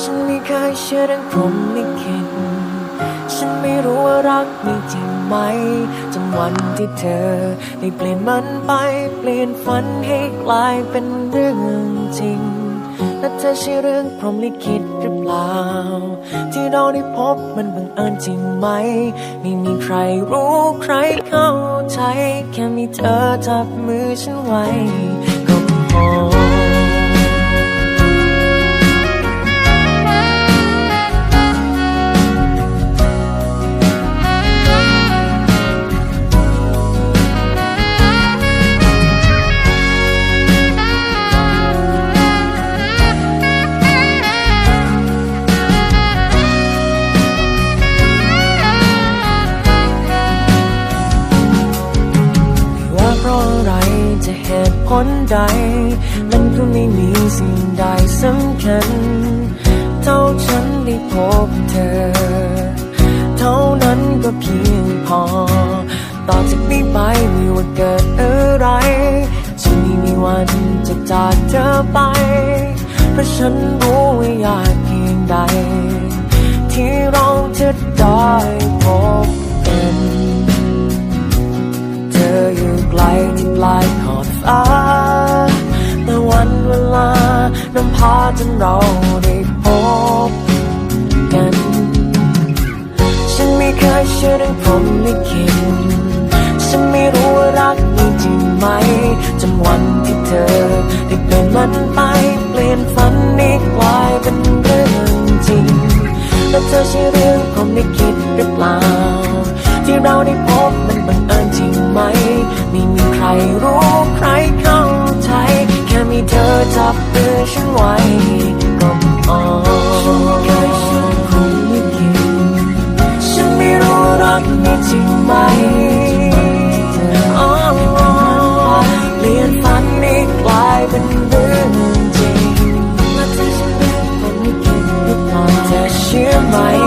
ฉันไม่เคยเชื่อเรื่องพรหมลิขิตฉันไม่รู้ว่ารักมีจริงไหมจนวันที่เธอได้เปลี่ยนมันไป เปลี่ยนฝันให้กลายเป็นเรื่องจริง และเธอใช่เรื่องพรหมลิขิตหรือเปล่า ที่เราได้พบมันบังเอิญจริงไหม ไม่มีใครรู้ใครเข้าใจ แค่มีเธอจับมือฉันไว้ เหตุผลใด มันก็ไม่มีสิ่งใดสำคัญ เท่าฉันได้พบเธอ เท่านั้นก็เพียงพอ ต่อจากนี้ไปไม่ว่าเกิดอะไรจะไม่มีวันจะจากเธอไป เพราะฉันรู้ว่า พาจนเราได้พบกัน ฉันไม่เคยเชื่อเรื่องพรหมลิขิตฉันไม่รู้ว่ารักมีจริงไหมจนวันที่เธอได้เปลี่ยนมันไปเปลี่ยนฝันนี้กลายเป็นเรื่องจริงแล้วเธอใช่เรื่องพรหมลิขิตหรือเปล่า ที่เราได้พบมันบังเอิญจริงไหมไม่มีใครรู้ใคร ไเลียนฝันให้กลายเป็นเรื่องจริงและที่เป็นคไม่ล่าเธเชื่อไหม